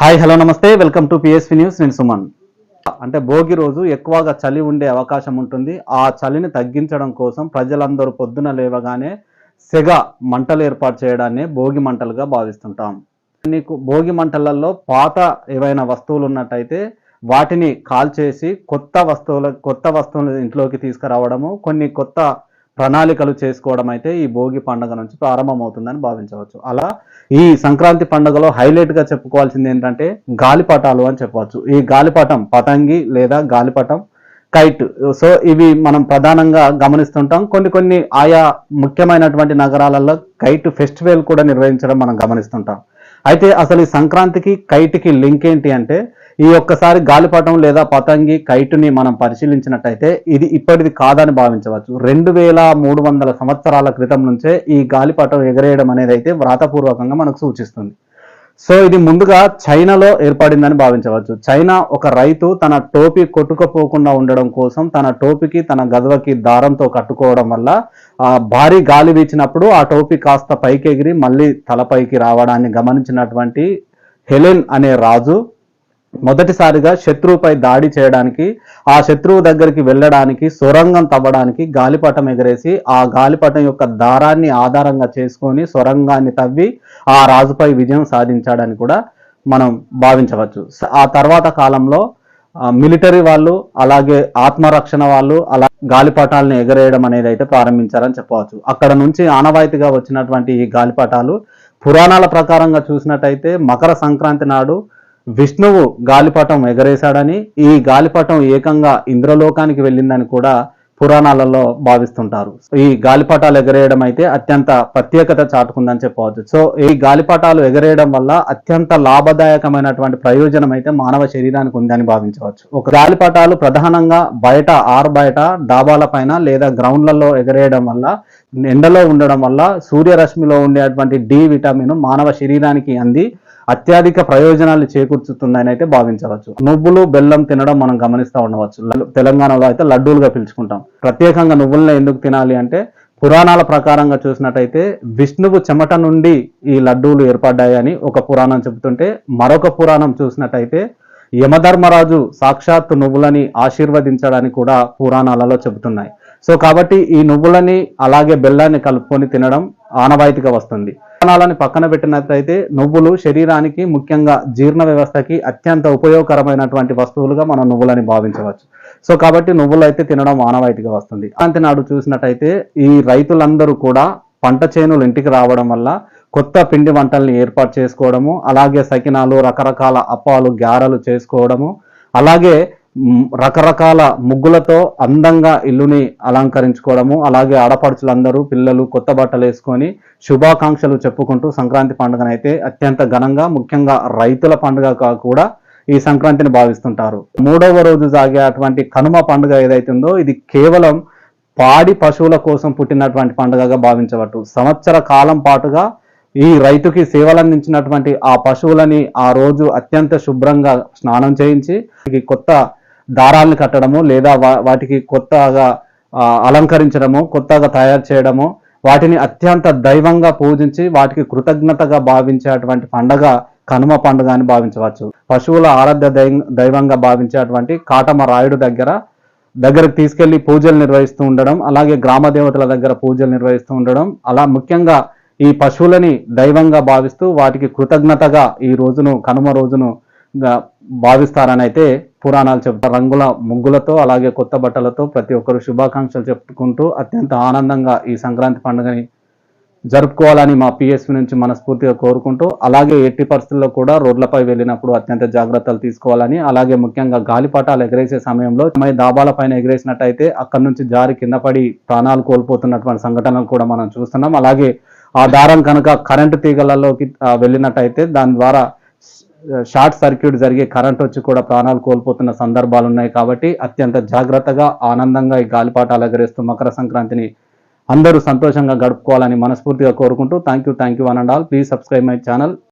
Hi hello నమస్తే. Welcome to PSV news. నేను సుమన్. అంటే భోగి రోజు ఎక్కువగా చలి ఉండే అవకాశం ఉంటుంది. ఆ చలిని తగ్గించడం కోసం ప్రజలందరూ పొద్దున లేవగానే సెగ మంటలు ఏర్పాటు చేయడాన్ని భోగి మంటలుగా భావిస్తుంటాం. నీకు భోగి మంటలలో పాత ఏవైనా వస్తువులు ఉన్నట్టయితే వాటిని కాల్చేసి కొత్త వస్తువుల కొత్త వస్తువులు ఇంట్లోకి తీసుకురావడము కొన్ని కొత్త ప్రణాళికలు చేసుకోవడం అయితే ఈ భోగి పండుగ నుంచి ప్రారంభమవుతుందని భావించవచ్చు. అలా ఈ సంక్రాంతి పండుగలో హైలైట్గా చెప్పుకోవాల్సింది ఏంటంటే గాలిపటాలు అని చెప్పవచ్చు. ఈ గాలిపటం పతంగి లేదా గాలిపటం కైట్ సో ఇవి మనం ప్రధానంగా గమనిస్తుంటాం. కొన్ని కొన్ని ఆయా ముఖ్యమైనటువంటి నగరాలలో కైట్ ఫెస్టివల్ కూడా నిర్వహించడం మనం గమనిస్తుంటాం. అయితే అసలు ఈ సంక్రాంతికి కైట్కి లింక్ ఏంటి అంటే ఈ ఒక్కసారి గాలిపటం లేదా పతంగి కైటుని మనం పరిశీలించినట్టయితే ఇది ఇప్పటిది కాదని భావించవచ్చు. రెండు వేల మూడు వందల సంవత్సరాల క్రితం నుంచే ఈ గాలిపటం ఎగరేయడం అనేది అయితే వ్రాతపూర్వకంగా మనకు సూచిస్తుంది. సో ఇది ముందుగా చైనాలో ఏర్పడిందని భావించవచ్చు. చైనా ఒక రైతు తన టోపీ కొట్టుకుపోకుండా ఉండడం కోసం తన టోపీకి తన గదవకి దారంతో కట్టుకోవడం వల్ల భారీ గాలి వీచినప్పుడు ఆ టోపీ కాస్త పైకి ఎగిరి మళ్ళీ తలపైకి రావడాన్ని గమనించినటువంటి హెలెన్ అనే రాజు మొదటిసారిగా శత్రువుపై దాడి చేయడానికి ఆ శత్రువు దగ్గరికి వెళ్ళడానికి సొరంగం తవ్వడానికి గాలిపటం ఎగరేసి ఆ గాలిపటం యొక్క దారాన్ని ఆధారంగా చేసుకొని సొరంగాన్ని తవ్వి ఆ రాజుపై విజయం సాధించాడని కూడా మనం భావించవచ్చు. ఆ తర్వాత కాలంలో మిలిటరీ వాళ్ళు అలాగే ఆత్మరక్షణ వాళ్ళు అలా గాలిపటాలను ఎగరేయడం అనేది అయితే ప్రారంభించారని చెప్పవచ్చు. అక్కడ నుంచి ఆనవాయితీగా వచ్చినటువంటి ఈ గాలిపటాలు పురాణాల ప్రకారంగా చూసినట్టయితే మకర సంక్రాంతి నాడు విష్ణువు గాలిపటం ఎగరేశాడని ఈ గాలిపటం ఏకంగా ఇంద్రలోకానికి వెళ్ళిందని కూడా పురాణాలలో భావిస్తుంటారు. ఈ గాలిపటాలు ఎగరేయడం అయితే అత్యంత ప్రత్యేకత చాటుకుందని చెప్పవచ్చు. సో ఈ గాలిపటాలు ఎగరేయడం వల్ల అత్యంత లాభదాయకమైనటువంటి ప్రయోజనం అయితే మానవ శరీరానికి ఉందని భావించవచ్చు. ఒక గాలిపటాలు ప్రధానంగా బయట ఆరు బయట డాబాల పైన లేదా గ్రౌండ్లలో ఎగరేయడం వల్ల ఎండలో ఉండడం వల్ల సూర్యరశ్మిలో ఉండేటువంటి డి విటమిన్ మానవ శరీరానికి అంది. అత్యధిక ప్రయోజనాలు చేకూర్చుతుందని అయితే భావించవచ్చు. నువ్వులు బెల్లం తినడం మనం గమనిస్తూ ఉండవచ్చు. తెలంగాణలో అయితే లడ్డూలుగా పిలుచుకుంటాం. ప్రత్యేకంగా నువ్వులను ఎందుకు తినాలి అంటే పురాణాల ప్రకారంగా చూసినట్టయితే విష్ణువు చెమట నుండి ఈ లడ్డూలు ఏర్పడ్డాయని ఒక పురాణం చెబుతుంటే మరొక పురాణం చూసినట్టయితే యమధర్మరాజు సాక్షాత్తు నువ్వులని ఆశీర్వదించడానికి కూడా పురాణాలలో చెబుతున్నాయి. సో కాబట్టి ఈ నువ్వులని అలాగే బెల్లాన్ని కలుపుకొని తినడం ఆనవాయితీగా వస్తుంది. విత్తనాలను పక్కన పెట్టినట్లయితే నువ్వులు శరీరానికి ముఖ్యంగా జీర్ణ వ్యవస్థకి అత్యంత ఉపయోగకరమైనటువంటి వస్తువులుగా మనం నువ్వులని భావించవచ్చు. సో కాబట్టి నువ్వులు అయితే తినడం ఆనవాయితీగా వస్తుంది. అంతే నాడు చూసినట్టయితే ఈ రైతులందరూ కూడా పంట చేనులు ఇంటికి రావడం వల్ల కొత్త పిండి వంటల్ని ఏర్పాటు చేసుకోవడము అలాగే సకినాలు రకరకాల అప్పాలు గారెలు చేసుకోవడము అలాగే రకరకాల ముగ్గులతో అందంగా ఇల్లుని అలంకరించుకోవడము అలాగే ఆడపడుచులందరూ పిల్లలు కొత్త బట్టలు వేసుకొని శుభాకాంక్షలు చెప్పుకుంటూ సంక్రాంతి పండుగనైతే అత్యంత ఘనంగా ముఖ్యంగా రైతుల పండుగగా కూడా ఈ సంక్రాంతిని భావిస్తుంటారు. మూడవ రోజు సాగే అటువంటి కనుమ పండుగ ఏదైతుందో ఇది కేవలం పాడి పశువుల కోసం పుట్టినటువంటి పండుగగా భావించవచ్చు సంవత్సర కాలం పాటుగా ఈ రైతుకి సేవలందించినటువంటి ఆ పశువులని ఆ రోజు అత్యంత శుభ్రంగా స్నానం చేయించి కొత్త దారాలను కట్టడము లేదా వాటికి కొత్తగా అలంకరించడము కొత్తగా తయారు చేయడము వాటిని అత్యంత దైవంగా పూజించి వాటికి కృతజ్ఞతగా భావించేటువంటి పండగ కనుమ పండుగ అని భావించవచ్చు. పశువుల ఆరాధ్య దైవంగా భావించేటువంటి కాటమ రాయుడు దగ్గర దగ్గరకు తీసుకెళ్ళి పూజలు నిర్వహిస్తూ ఉండడం అలాగే గ్రామ దేవతల దగ్గర పూజలు నిర్వహిస్తూ ఉండడం అలా ముఖ్యంగా ఈ పశువులని దైవంగా భావిస్తూ వాటికి కృతజ్ఞతగా ఈ రోజును కనుమ రోజును భావిస్తారని అయితే పురాణాలు చెప్తారు రంగుల ముగ్గులతో అలాగే కొత్త బట్టలతో ప్రతి ఒక్కరు శుభాకాంక్షలు చెప్పుకుంటూ అత్యంత ఆనందంగా ఈ సంక్రాంతి పండుగని జరుపుకోవాలని మా పిఎస్పి నుంచి మనస్ఫూర్తిగా కోరుకుంటూ అలాగే ఎట్టి పరిస్థితుల్లో కూడా రోడ్లపై వెళ్ళినప్పుడు అత్యంత జాగ్రత్తలు తీసుకోవాలని అలాగే ముఖ్యంగా గాలిపటాలు ఎగరేసే సమయంలో మై దాబాల పైన ఎగరేసినట్టయితే అక్కడి నుంచి జారి కింద పడి ప్రాణాలు కోల్పోతున్నటువంటి సంఘటనలు కూడా మనం చూస్తున్నాం. అలాగే ఆ దారం కనుక కరెంటు తీగలలోకి వెళ్ళినట్టయితే దాని ద్వారా షార్ట్ సర్క్యూట్ జరిగే కరెంట్ వచ్చి కూడా ప్రాణాలు కోల్పోతున్న సందర్భాలు ఉన్నాయి కాబట్టి అత్యంత జాగ్రత్తగా ఆనందంగా ఈ గాలిపాటాలు ఎగరేస్తూ మకర సంక్రాంతిని అందరూ సంతోషంగా గడుపుకోవాలని మనస్ఫూర్తిగా కోరుకుంటూ thank you thank you one and all please subscribe my channel.